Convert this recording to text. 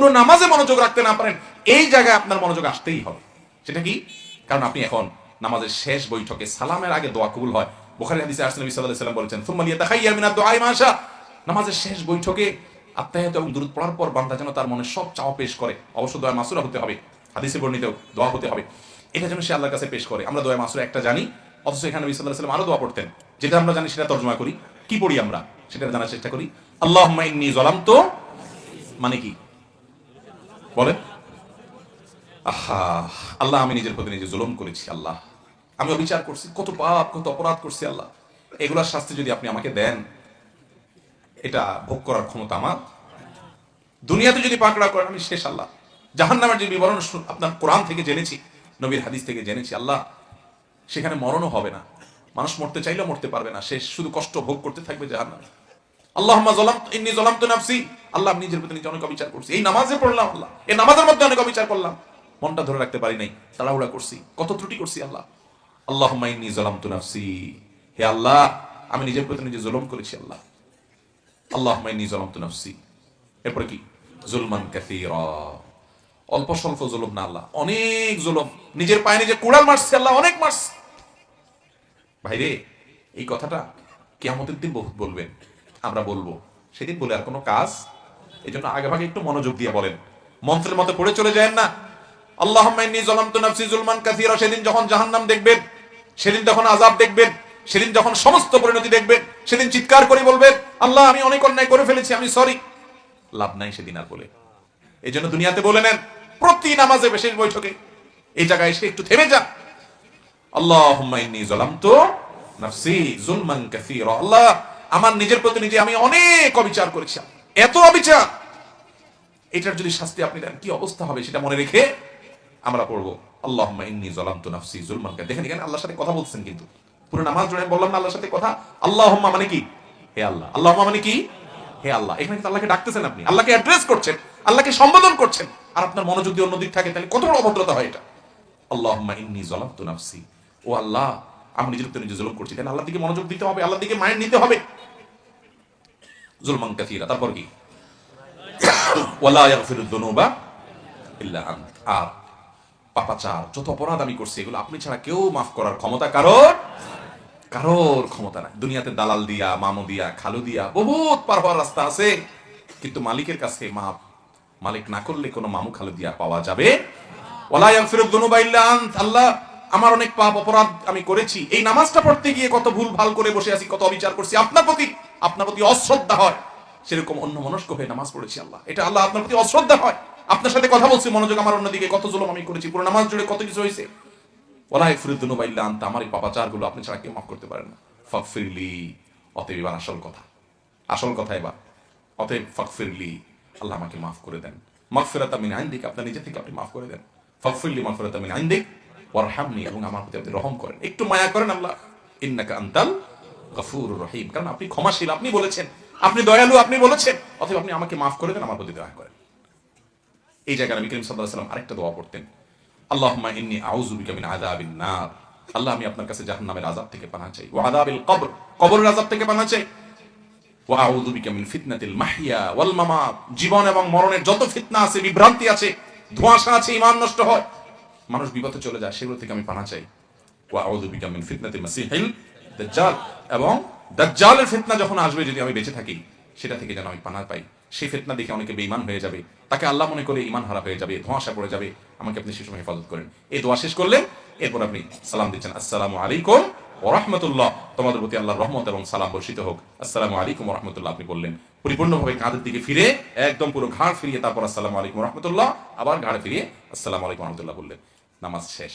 পুরো নামাজে মনোযোগ রাখতে না পারেন, এই জায়গায় আপনার মনোযোগ আসতেই হবে। সেটা কি? কারণ আপনি এখন নামাজের শেষ বৈঠকে সালামের আগে দোয়া কবুল হয়। বুখারী হাদিসে আসলে নবী সাল্লাল্লাহু আলাইহি ওয়াসাল্লাম বলেছেন, সুম্মা লিয়াতাখাইয়া মিনাদ দুআই মাশা নামাজের শেষ বৈঠকে আত্মায়াত এবং দূরত পড়ার পর বান্দা যেন তার মনে সব চাওয়া পেশ করে, অবশ্য দোয়া মাসুরা হতে হবে, হাদিসে বর্ণিত দোয়া হতে হবে। এটা যেন সে আল্লাহর কাছে পেশ করে। আমরা দোয়া মাসুরা একটা জানি, অথচ এখানে নবী সাল্লাল্লাহু আলাইহি ওয়াসাল্লাম আরও দোয়া পড়তেন। যেটা আমরা জানি সেটা তর্জমা করি। কি পড়ি আমরা? সেটা জানার চেষ্টা করি। আল্লাহুম্মা ইন্নী যালামতু মানে কি? বলেন। আহা, আল্লাহ, আমি নিজের প্রতি নিজে জুলুম করেছি, আল্লাহ। আমি অবিচার করছি, কত পাপ, কত অপরাধ করছি, আল্লাহ। এগুলার শাস্তি যদি আপনি আমাকে দেন, এটা ভোগ করার ক্ষমতা আমার। দুনিয়াতে যদি পাকড়া করেন, আমি শেষ, আল্লাহ। জাহান নামের যে বিবরণ আপনার কোরআন থেকে জেনেছি, নবীর হাদিস থেকে জেনেছি, আল্লাহ। সেখানে মরণও হবে না। মানুষ মরতে চাইলেও মরতে পারবে না। সে শুধু কষ্ট ভোগ করতে থাকবে জাহান নামে আল্লাহুম্মা জলাম ইন্নী জলামতু নাফসি। আল্লাহ আমি নিজের প্রতি নিজে অনেক অবিচার করছি। এই নামাজে পড়লাম আল্লাহ। এই নামাজের মধ্যে অনেক অবিচার করলাম। মনটা ধরে রাখতে পারি নাই। তাড়াহুড়া করছি। কত ত্রুটি করছি আল্লাহ। আল্লাহুম্মা ইন্নী জলামতু নাফসি। হে আল্লাহ, আমি নিজের প্রতি নিজে জুলুম করেছি আল্লাহ। আল্লাহুম্মা ইন্নী জলামতু নাফসি। এরপরে কি? জুলমান কাসীরা। অল্প স্বল্প জুলুম না আল্লাহ। অনেক জুলুম। নিজের পায়ে নিজে কুড়াল মারছে আল্লাহ, অনেক মারছে। ভাইরে, এই কথাটা কেমতের দিন বহুত বলবেন। আমরা বলব। সেদিন বলে আর কোনো কাজ এই জন্য আগে ভাগে একটু মনোযোগ দিয়ে বলেন। মন্ত্রের মতো পড়ে চলে যায় না। আল্লাহ সেদিন যখন জাহান্নাম দেখবেন, সেদিন যখন আযাব দেখবেন, সেদিন যখন সমস্ত পরিণতি দেখবেন, সেদিন চিৎকার করে বলবেন, আল্লাহ, আমি অনেক অন্যায় করে ফেলেছি, আমি সরি। লাভ নাই সেদিন আর বলে। এই জন্য দুনিয়াতে বলে নেন, প্রতি নামাজে বিশেষ বৈঠকে এই জায়গায় এসে একটু থেমে যা আল্লাহুম্মা ইন্নী যালামতু নাফসি আল্লাহ, আমার নিজের প্রতি নিজে আমি অনেক অবিচার করেছি। এত অবিচার। এটার যদি শাস্তি আপনি দেন, কি অবস্থা হবে সেটা মনে রেখে আমরা পড়ব। আল্লাহুম্মা ইন্নী যালামতু নাফসি যুলমান। কা দেখেন এখানে আল্লাহর সাথে কথা বলছেন কিন্তু। পুরো নামাজ জুড়ে বললাম না আল্লাহর সাথে কথা। আল্লাহুম্মা মানে কি? হে আল্লাহ। আল্লাহুম্মা মানে কি? হে আল্লাহ। এখানে কিন্তু আল্লাহকে ডাকতেছেন আপনি। আল্লাহকে অ্যাড্রেস করছেন। আল্লাহকে সম্বোধন করছেন। আর আপনার মনোযোগ দিয়ে অন্যদিক থাকে, তাহলে কত বড় অভদ্রতা হয় এটা। আল্লাহুম্মা ইন্নী যালামতু নাফসি। ও আল্লাহ, আমি নিজের নিজে জুলুম করছি। তাহলে আল্লাহর দিকে মনোযোগ দিতে হবে আল্লাহ দিকে মাইন্ড নিতে হবে। জুলমান কাসীরা, তারপর কি? ওয়ালা ইয়াগফিরুদ দুনুবা ইল্লা আন্ত। আর পাপাচার, যত অপরাধ আমি করছি, এগুলো আপনি ছাড়া কেউ মাফ করার ক্ষমতা কারোর? কারোর ক্ষমতা নাই। দুনিয়াতে দালাল দিয়া, মামু দিয়া, খালু দিয়া, বহুত পার হওয়ার রাস্তা আছে। কিন্তু মালিকের কাছে মাপ, মালিক না করলে কোনো মামু খালু দিয়া পাওয়া যাবে? ওয়ালা ইয়াগফিরুদ দুনুবা ইল্লা আন্ত। আল্লাহ, আমার অনেক পাপ অপরাধ আমি করেছি। এই নামাজটা পড়তে গিয়ে কত ভুল, ভালো করে বসে আছি, কত অবিচার করছি, আপনার প্রতি আপনার প্রতি অশ্রদ্ধা হয়। সেরকম অন্য মনস্ক হয়ে নামাজ পড়েছি আল্লাহ। এটা আল্লাহ আপনার প্রতি অশ্রদ্ধা হয়। আপনার সাথে কথা বলছি, মনোযোগ আমার অন্যদিকে, কত জুলুম আমি করেছি, পুরো নামাজ জুড়ে কত কিছু হয়েছে। ওলাই ফিরুদ্দিন বাইল্লা আনতে, আমার এই পাপাচারগুলো আপনি ছাড়া কেউ মাফ করতে পারেন না। ফকফিরলি অতএব এবার আসল কথা। আসল কথা এবার। অতএব ফকফিরলি আল্লাহ আমাকে মাফ করে দেন। মাগফিরাত মিন ইনদিক আপনার নিজে থেকে আপনি মাফ করে দেন। ফকফিরলি মাগফিরাত মিন ইনদিক ওয়ারহামনি এবং আমার প্রতি আপনি রহম করেন। একটু মায়া করেন আল্লাহ। ইন্নাকা আনতাল গফুরুর রহিম। কারণ আপনি ক্ষমাশীল, আপনি বলেছেন। আপনি দয়ালু, আপনি বলেছেন। অথবা আপনি আমাকে মাফ করে দেন, আমার প্রতি দয়া করেন। এই জায়গায় নবী করিম আলাইহি সাল্লাম আরেকটা দোয়া পড়তেন। আল্লাহুম্মা ইন্নী আউযু বিকা মিন আযাবিন নার। আল্লাহ, আমি আপনার কাছে জাহান্নামের আযাব থেকে পানাহ চাই। ওয়া আযাবিল কবর, কবরের আযাব থেকে পানাহ চাই। ওয়া আউযু বিকা মিন ফিতনাতিল মাহইয়া ওয়াল মামাত। জীবন এবং মরণের যত ফিতনা আছে, বিভ্রান্তি আছে, ধোঁয়াশা আছে, ঈমান নষ্ট হয়। মানুষ বিপথে চলে যায়, সেগুলো থেকে আমি পানা চাই। ওয়া আউযু বিকা মিন ফিতনাতিল মাসিহিল দাজ্জাল এবং দাজ্জালের ফিতনা যখন আসবে যদি আমি বেঁচে থাকি, সেটা থেকে যেন আমি পানা পাই। সেই ফিতনা দেখে অনেকে বেঈমান হয়ে যাবে। তাকে আল্লাহ মনে করে ঈমান হারা হয়ে যাবে, ধোঁয়াশা পড়ে যাবে। আমাকে আপনি সে সময় হেফাজত করেন। এই দোয়া শেষ করলেন এরপর আপনি সালাম দিচ্ছেন। আসসালামু আলাইকুম ওয়া রাহমাতুল্লাহ। তোমাদের প্রতি আল্লাহর রহমত এবং সালাম বর্ষিত হোক। আসসালামু আলাইকুম রাহমাতুল্লাহ, আপনি বললেন। পরিপূর্ণভাবে কাঁধের দিকে ফিরে একদম পুরো ঘাড় ফিরিয়ে তারপর আসসালামু আলাইকুম রাহমাতুল্লাহ, আবার ঘাড় ফিরিয়ে আসসালামু আলাইকুম রাহমাতুল্লাহ বললেন। নামাজ শেষ।